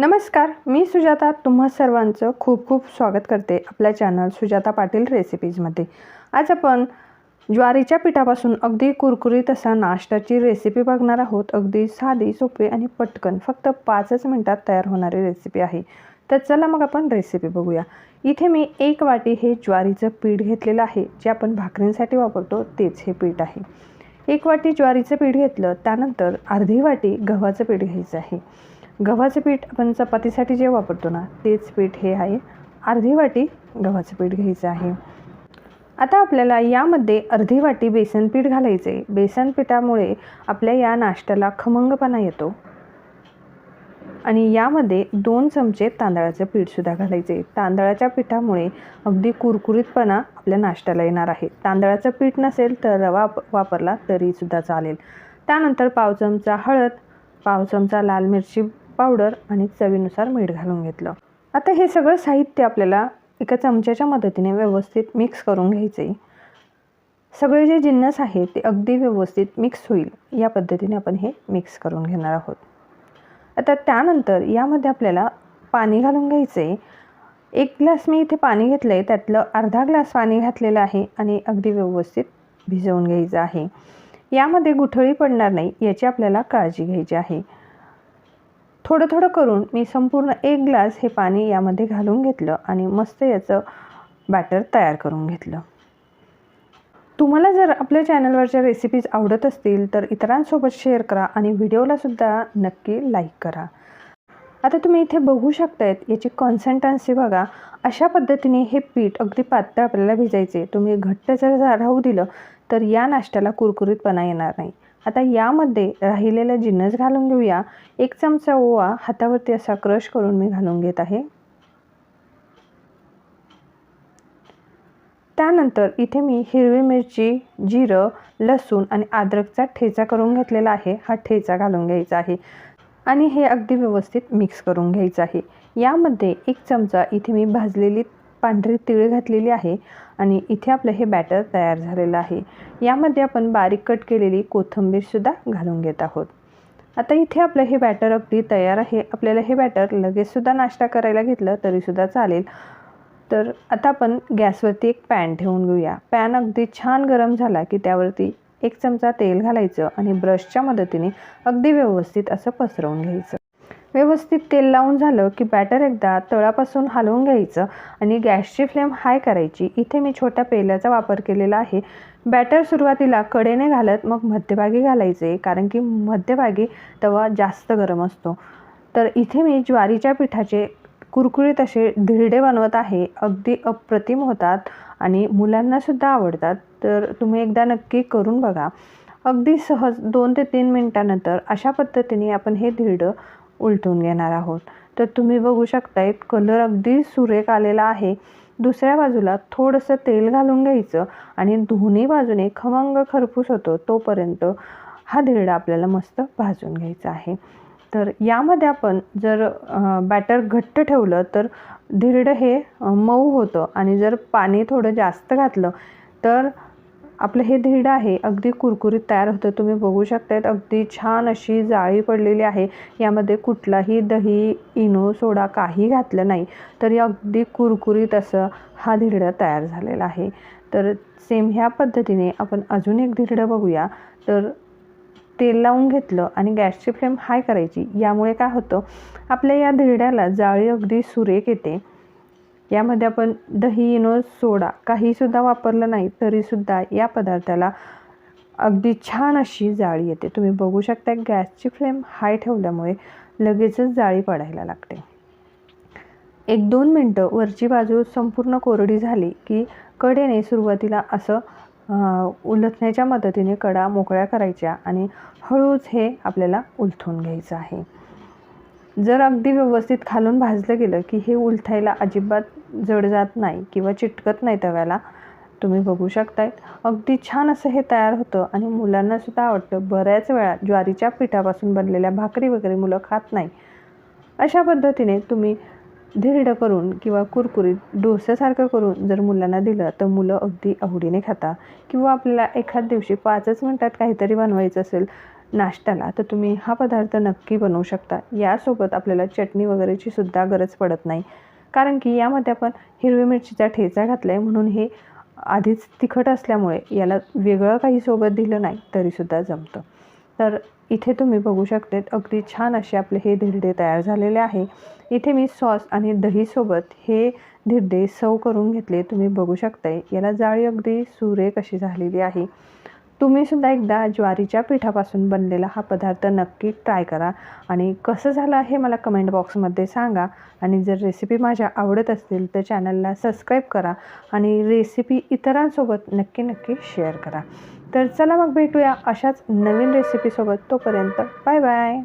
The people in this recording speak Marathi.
नमस्कार मी सुजाता. तुम्हा सर्वांचं खूप खूप स्वागत करते आपल्या चॅनल सुजाता पाटील रेसिपीजमध्ये आज आपण ज्वारीच्या पिठापासून अगदी कुरकुरीत असा नाश्त्याची रेसिपी बघणार आहोत. अगदी साधी सोपी आणि पटकन फक्त पाचच मिनटात तयार होणारी रेसिपी आहे. तर चला मग आपण रेसिपी बघूया. इथे मी एक वाटी हे ज्वारीचं पीठ घेतलेलं आहे जे आपण भाकरींसाठी वापरतो तेच हे पीठ आहे. एक वाटी ज्वारीचं पीठ घेतलं त्यानंतर अर्धी वाटी गव्हाचं पीठ घ्यायचं आहे. गव्हाचं पीठ आपण चपातीसाठी जे वापरतो ना तेच पीठ हे आहे. अर्धी वाटी गव्हाचं पीठ घ्यायचं आहे. आता आपल्याला यामध्ये अर्धी वाटी बेसन पीठ घालायचं आहे बेसन पिठामुळे आपल्या या नाश्त्याला खमंगपणा येतो. आणि यामध्ये दोन चमचे तांदळाचं पीठसुद्धा घालायचे तांदळाच्या पिठामुळे अगदी कुरकुरीतपणा आपल्या नाश्त्याला येणार आहे. तांदळाचं पीठ नसेल तर रवा वापरला तरीसुद्धा चालेल. त्यानंतर पाव चमचा हळद पाव चमचा लाल मिरची पावडर आणि चवीनुसार मीठ घालून घेतलं. आता हे सगळं साहित्य आपल्याला एका चमच्याच्या मदतीने व्यवस्थित मिक्स करून घ्यायचे सगळे जे जिन्नस आहेत ते अगदी व्यवस्थित मिक्स होईल. या पद्धतीने आपण हे मिक्स करून घेणार आहोत. आता त्यानंतर यामध्ये आपल्याला पाणी घालून घ्यायचे एक ग्लास मी इथे पाणी घेतलं आहे त्यातलं अर्धा ग्लास पाणी घातलेलं आहे आणि अगदी व्यवस्थित भिजवून घ्यायचं आहे. यामध्ये गुठळी पडणार नाही याची आपल्याला काळजी घ्यायची आहे. थोडं थोडं करून मी संपूर्ण एक ग्लास हे पाणी यामध्ये घालून घेतलं आणि मस्त याचं बॅटर तयार करून घेतलं. तुम्हाला जर आपल्या चॅनलवरच्या रेसिपीज आवडत असतील तर इतरांसोबत शेअर करा आणि व्हिडिओलासुद्धा नक्की लाईक करा. आता तुम्ही इथे बघू शकतायत याची कॉन्सन्टन्सी बघा. अशा पद्धतीने हे पीठ अगदी पातळ आपल्याला भिजायचे. तुम्ही घट्ट जर राहू दिलं तर या नाश्त्याला कुरकुरीतपणा येणार नाही. आता यामध्ये राहिलेला जिन्नस घालून घेऊया. एक चमचा ओवा हातावरती असा क्रश करून मी घालून घेत आहे. त्यानंतर इथे मी हिरवी मिरची जिरं लसूण आणि अद्रकचा ठेचा करून घेतलेला आहे. हा ठेचा घालून घ्यायचा आहे आणि हे अगदी व्यवस्थित मिक्स करून घ्यायचं आहे. यामध्ये एक चमचा इथे मी भाजलेली पांढरी तीळ घातलेली आहे आणि इथे आपलं हे बॅटर तयार झालेलं आहे. यामध्ये आपण बारीक कट केलेली कोथिंबीरसुद्धा घालून घेत आहोत. आता इथे आपलं हे बॅटर अगदी तयार आहे. आपल्याला हे बॅटर लगेचसुद्धा नाश्ता करायला घेतलं तरीसुद्धा चालेल. तर आता आपण गॅसवरती एक पॅन ठेवून घेऊया. पॅन अगदी छान गरम झाला की त्यावरती एक चमचा तेल घालायचं आणि ब्रशच्या मदतीने अगदी व्यवस्थित असं पसरवून घ्यायचं. व्यवस्थित तेल लावून झालं की बॅटर एकदा तळापासून हलवून घ्यायचं आणि गॅसची फ्लेम हाय करायची. इथे मी छोट्या पेल्याचा वापर केलेला आहे. बॅटर सुरुवातीला कडेने घालत मग मध्यभागी घालायचे कारण की मध्यभागी तवा जास्त गरम असतो. तर इथे मी ज्वारीच्या पिठाचे कुरकुरीत असे धिरडे बनवत आहे. अगदी अप्रतिम होतात आणि मुलांनासुद्धा आवडतात. तर तुम्ही एकदा नक्की करून बघा. अगदी सहज दोन ते तीन मिनटानंतर अशा पद्धतीने आपण हे धिरडं उलटून घेणार आहोत. तर तुम्ही बघू शकताय कलर अगदी सुरेख आलेला आहे. दुसऱ्या बाजूला थोडंसं तेल घालून घ्यायचं आणि दोन्ही बाजूने खमंग खरपूस होतो तोपर्यंत हा धिरडा आपल्याला मस्त भाजून घ्यायचा आहे. तर यामध्ये आपण जर बॅटर घट्ट ठेवलं तर धिरडं हे मऊ होतं आणि जर पाणी थोडं जास्त घातलं तर आपलं हे धीड आहे अगदी कुरकुरीत तयार होतं. तुम्ही बघू शकतायत अगदी छान अशी जाळी पडलेली आहे. यामध्ये कुठलाही दही इनो सोडा काही घातलं नाही. तरी अगदी कुरकुरीत असं हा धिरडा तयार झालेला आहे. तर सेम ह्या पद्धतीने आपण अजून एक धिरडं बघूया. तर तेल लावून घेतलं आणि गॅसची फ्लेम हाय करायची. यामुळे काय होतं आपल्या या धिरड्याला जाळी अगदी सुरेख येते. यामध्ये आपण दही इनो सोडा काहीसुद्धा वापरलं नाही तरीसुद्धा या पदार्थाला अगदी छान अशी जाळी येते. तुम्ही बघू शकता गॅसची फ्लेम हाय ठेवल्यामुळे लगेचच जाळी पडायला लागते. एक दोन मिनटं वरची बाजू संपूर्ण कोरडी झाली की कडेने सुरुवातीला असं उलथण्याच्या मदतीने कडा मोकळ्या करायच्या आणि हळूच हे आपल्याला उलथून घ्यायचं आहे. जर अगदी व्यवस्थित खालून भाजलं गेलं की हे उलथायला अजिबात जड जात नाही किंवा चिटकत नाही तव्याला तुम्ही बघू शकताय अगदी छान असं हे तयार होतं आणि मुलांनासुद्धा आवडतं. बऱ्याच वेळा ज्वारीच्या पिठापासून बनलेल्या भाकरी वगैरे मुलं खात नाही. अशा पद्धतीने तुम्ही धिरडं करून किंवा कुरकुरीत डोस्यासारखं करून जर मुलांना दिलं तर मुलं अगदी आवडीने खातात किंवा आपल्याला एखाद दिवशी पाचच मिनटात काहीतरी बनवायचं असेल नाश्त्याला तर तुम्ही हा पदार्थ नक्की बनवू शकता. यासोबत आपल्याला चटणी वगैरेची सुद्धा गरज पडत नाही. कारण की यामध्ये आपण हिरवी मिरचीचा ठेचा घातला आहे म्हणून हे आधीच तिखट असल्यामुळे याला वेगळं काही सोबत दिलं नाही तरीसुद्धा जमतं. तर इथे तुम्ही बघू शकते अगदी छान असे आपले हे धिरडे तयार झालेले आहे. इथे मी सॉस आणि दहीसोबत हे धिरडे सव करून घेतले तुम्ही बघू शकताय. याला जाळी अगदी सुरेख अशी झालेली आहे. तुम्ही सुद्धा एकदा ज्वारीच्या पिठापासून बनलेला हा पदार्थ नक्की ट्राय करा. आणि कसं झालं हे मला कमेंट बॉक्समध्ये सांगा. आणि जर रेसिपी माझ्या आवडत असतील तर चॅनलला सबस्क्राईब करा. आणि रेसिपी इतरांसोबत नक्की नक्की शेअर करा. तर चला मग भेटूया अशाच नवीन रेसिपीसोबत तोपर्यंत बाय बाय